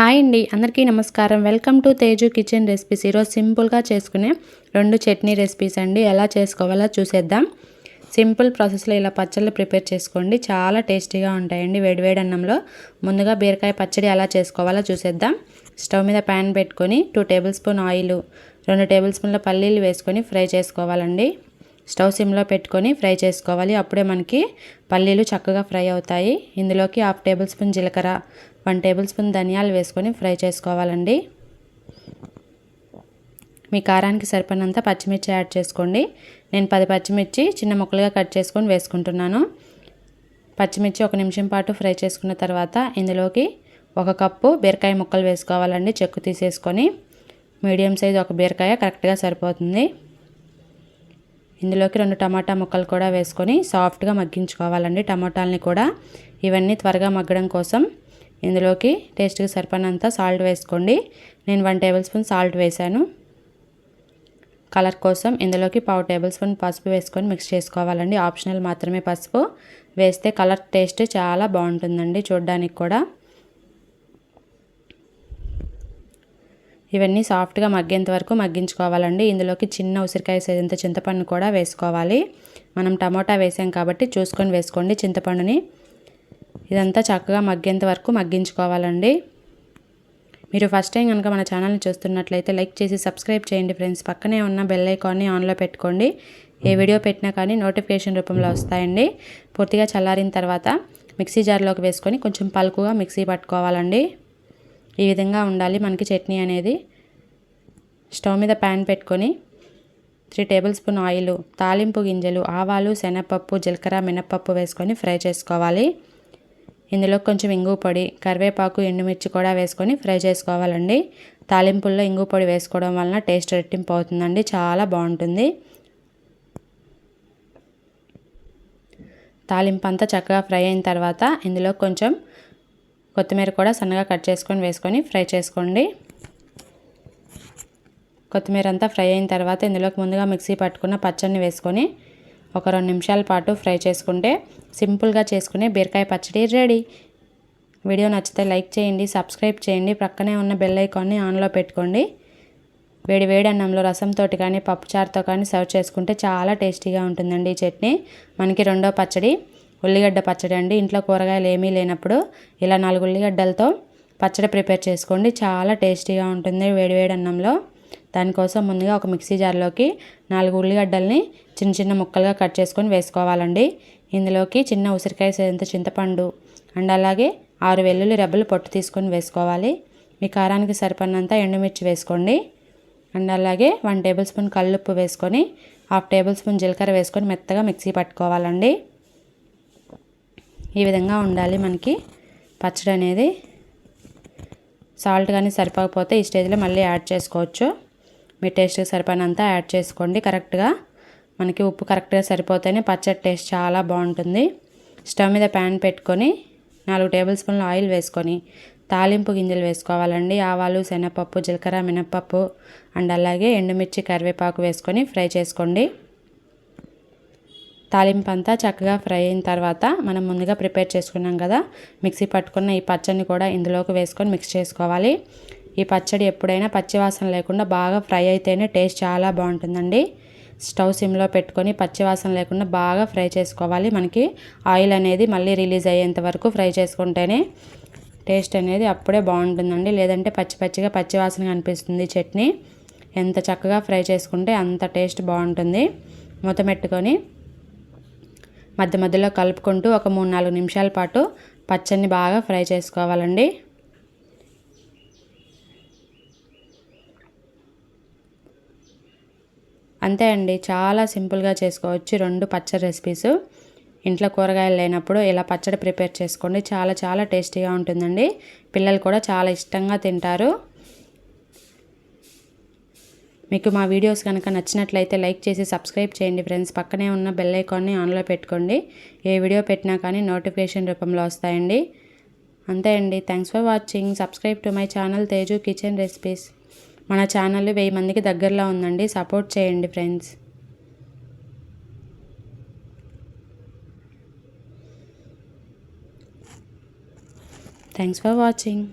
Hi అండి అందరికీ నమస్కారం. Welcome to Teju kitchen recipes. ఈరోజు సింపుల్గా చేసుకునే రెండు చట్నీ రెసిపీస్ అండి. ఎలా చేసుకోవాలో చూసేద్దాం. సింపుల్ ప్రాసెస్లో ఇలా పచ్చళ్ళు ప్రిపేర్ చేసుకోండి. చాలా టేస్టీగా ఉంటాయండి. వేడివేడి అన్నంలో ముందుగా బీరకాయ పచ్చడి ఎలా చేసుకోవాలో చూసేద్దాం. స్టవ్ మీద ప్యాన్ పెట్టుకొని టూ టేబుల్ స్పూన్ ఆయిల్ రెండు టేబుల్ స్పూన్ల పల్లీలు వేసుకొని ఫ్రై చేసుకోవాలండి. స్టవ్ సిమ్లో పెట్టుకొని ఫ్రై చేసుకోవాలి. అప్పుడే మనకి పల్లీలు చక్కగా ఫ్రై అవుతాయి. ఇందులోకి హాఫ్ టేబుల్ స్పూన్ జీలకర్ర వన్ టేబుల్ స్పూన్ ధనియాలు వేసుకొని ఫ్రై చేసుకోవాలండి. మీ కారానికి సరిపడినంత పచ్చిమిర్చి యాడ్ చేసుకోండి. నేను పది పచ్చిమిర్చి చిన్న ముక్కలుగా కట్ చేసుకొని వేసుకుంటున్నాను. పచ్చిమిర్చి ఒక నిమిషం పాటు ఫ్రై చేసుకున్న తర్వాత ఇందులోకి ఒక కప్పు బీరకాయ ముక్కలు వేసుకోవాలండి. చెక్కు తీసేసుకొని మీడియం సైజ్ ఒక బీరకాయ కరెక్ట్గా సరిపోతుంది. ఇందులోకి రెండు టమాటా ముక్కలు కూడా వేసుకొని సాఫ్ట్గా మగ్గించుకోవాలండి. టమాటాలని కూడా ఇవన్నీ త్వరగా మగ్గడం కోసం ఇందులోకి టేస్ట్కి సరిపడినంత సాల్ట్ వేసుకోండి. నేను వన్ టేబుల్ స్పూన్ సాల్ట్ వేశాను. కలర్ కోసం ఇందులోకి పావు టేబుల్ స్పూన్ పసుపు వేసుకొని మిక్స్ చేసుకోవాలండి. ఆప్షనల్ మాత్రమే పసుపు వేస్తే కలర్ టేస్ట్ చాలా బాగుంటుందండి చూడడానికి కూడా. ఇవన్నీ సాఫ్ట్గా మగ్గేంత వరకు మగ్గించుకోవాలండి. ఇందులోకి చిన్న ఉసిరికాయ సేదంత చింతపండు కూడా వేసుకోవాలి. మనం టమోటా వేసాం కాబట్టి చూసుకొని వేసుకోండి చింతపండుని. ఇదంతా చక్కగా మగ్గేంత వరకు మగ్గించుకోవాలండి. మీరు ఫస్ట్ టైం కనుక మన ఛానల్ని చూస్తున్నట్లయితే లైక్ చేసి సబ్స్క్రైబ్ చేయండి ఫ్రెండ్స్. పక్కనే ఉన్న బెల్ ఐకాన్ని ఆన్లో పెట్టుకోండి. ఏ వీడియో పెట్టినా కానీ నోటిఫికేషన్ రూపంలో వస్తాయండి. పూర్తిగా చల్లారిన తర్వాత మిక్సీ జార్లోకి వేసుకొని కొంచెం పలుకుగా మిక్సీ పట్టుకోవాలండి. ఈ విధంగా ఉండాలి. మనకి చట్నీ అనేది స్టవ్ మీద ప్యాన్ పెట్టుకొని త్రీ టేబుల్ స్పూన్ ఆయిల్ తాలింపు గింజలు ఆవాలు శనగపప్పు జీలకర్ర మినప్పప్పు వేసుకొని ఫ్రై చేసుకోవాలి. ఇందులో కొంచెం ఇంగు పొడి కరివేపాకు ఎండుమిర్చి కూడా వేసుకొని ఫ్రై చేసుకోవాలండి. తాలింపుల్లో ఇంగు పొడి వేసుకోవడం వలన టేస్ట్ రెట్టింపు అవుతుందండి. చాలా బాగుంటుంది. తాలింపు అంతా చక్కగా ఫ్రై అయిన తర్వాత ఇందులో కొంచెం కొత్తిమీర కూడా సన్నగా కట్ చేసుకొని వేసుకొని ఫ్రై చేసుకోండి. కొత్తిమీర అంతా ఫ్రై అయిన తర్వాత ఇందులోకి ముందుగా మిక్సీ పట్టుకున్న పచ్చడిని వేసుకొని ఒక రెండు నిమిషాల పాటు ఫ్రై చేసుకుంటే సింపుల్గా చేసుకునే బీరకాయ పచ్చడి రెడీ. వీడియో నచ్చితే లైక్ చేయండి సబ్స్క్రైబ్ చేయండి ప్రక్కనే ఉన్న బెల్ ఐకాన్ని ఆన్లో పెట్టుకోండి. వేడి వేడి అన్నంలో రసంతో కానీ పప్పుచారుతో కానీ సర్వ్ చేసుకుంటే చాలా టేస్టీగా ఉంటుందండి ఈ చట్నీ. మనకి రెండో పచ్చడి. ఉల్లిగడ్డ పచ్చడి అండి. ఇంట్లో కూరగాయలు ఏమీ లేనప్పుడు ఇలా నాలుగు ఉల్లిగడ్డలతో పచ్చడి ప్రిపేర్ చేసుకోండి. చాలా టేస్టీగా ఉంటుంది వేడివేడి అన్నంలో. దానికోసం ముందుగా ఒక మిక్సీ జార్లోకి నాలుగు ఉల్లిగడ్డల్ని చిన్న చిన్న ముక్కలుగా కట్ చేసుకొని వేసుకోవాలండి. ఇందులోకి చిన్న ఉసిరికాయ సేంత చింతపండు అండ్ అలాగే ఆరు వెల్లుల్లి రెబ్బలు పొట్టు తీసుకొని వేసుకోవాలి. మీ కారానికి సరిపడినంత ఎండుమిర్చి వేసుకోండి. అండ్ అలాగే వన్ టేబుల్ స్పూన్ కల్లుప్పు వేసుకొని హాఫ్ టేబుల్ స్పూన్ జీలకర్ర వేసుకొని మెత్తగా మిక్సీ పట్టుకోవాలండి. ఈ విధంగా ఉండాలి మనకి. పచ్చడి అనేది సాల్ట్ కానీ సరిపోకపోతే ఈ స్టేజ్లో మళ్ళీ యాడ్ చేసుకోవచ్చు. మీ టేస్ట్కి సరిపడినంత యాడ్ చేసుకోండి. కరెక్ట్గా మనకి ఉప్పు కరెక్ట్గా సరిపోతేనే పచ్చడి టేస్ట్ చాలా బాగుంటుంది. స్టవ్ మీద ప్యాన్ పెట్టుకొని నాలుగు టేబుల్ స్పూన్లు ఆయిల్ వేసుకొని తాలింపు గింజలు వేసుకోవాలండి. ఆవాలు శనగపప్పు జీలకర్ర మినప్పప్పు అండ్ అలాగే ఎండుమిర్చి కరివేపాకు వేసుకొని ఫ్రై చేసుకోండి. తాలింపు అంతా చక్కగా ఫ్రై అయిన తర్వాత మనం ముందుగా ప్రిపేర్ చేసుకున్నాం కదా మిక్సీ పట్టుకున్న ఈ పచ్చడిని కూడా ఇందులోకి వేసుకొని మిక్స్ చేసుకోవాలి. ఈ పచ్చడి ఎప్పుడైనా పచ్చివాసన లేకుండా బాగా ఫ్రై అయితేనే టేస్ట్ చాలా బాగుంటుందండి. స్టవ్ సిమ్లో పెట్టుకొని పచ్చివాసన లేకుండా బాగా ఫ్రై చేసుకోవాలి. మనకి ఆయిల్ అనేది మళ్ళీ రిలీజ్ అయ్యేంత వరకు ఫ్రై చేసుకుంటేనే టేస్ట్ అనేది అప్పుడే బాగుంటుందండి. లేదంటే పచ్చి పచ్చిగా పచ్చివాసన అనిపిస్తుంది చట్నీ. ఎంత చక్కగా ఫ్రై చేసుకుంటే అంత టేస్ట్ బాగుంటుంది. మూత పెట్టుకొని మధ్య మధ్యలో కలుపుకుంటూ ఒక మూడు నాలుగు నిమిషాల పాటు పచ్చడిని బాగా ఫ్రై చేసుకోవాలండి. అంతే అండి చాలా సింపుల్గా చేసుకోవచ్చు రెండు పచ్చడి రెసిపీస్. ఇంట్లో కూరగాయలు లేనప్పుడు ఇలా పచ్చడి ప్రిపేర్ చేసుకోండి చాలా చాలా టేస్టీగా ఉంటుందండి. పిల్లలు కూడా చాలా ఇష్టంగా తింటారు. మీకు మా వీడియోస్ కనుక నచ్చినట్లయితే లైక్ చేసి సబ్స్క్రైబ్ చేయండి ఫ్రెండ్స్. పక్కనే ఉన్న బెల్ ఐకాన్ని ఆన్లో పెట్టుకోండి. ఏ వీడియో పెట్టినా కానీ నోటిఫికేషన్ రూపంలో వస్తాయండి. అంతే అండి. Thanks for watching. Subscribe to my channel Teju kitchen recipes. మన ఛానల్ వెయ్యి మందికి దగ్గరలో ఉందండి. సపోర్ట్ చేయండి ఫ్రెండ్స్. Thanks for watching.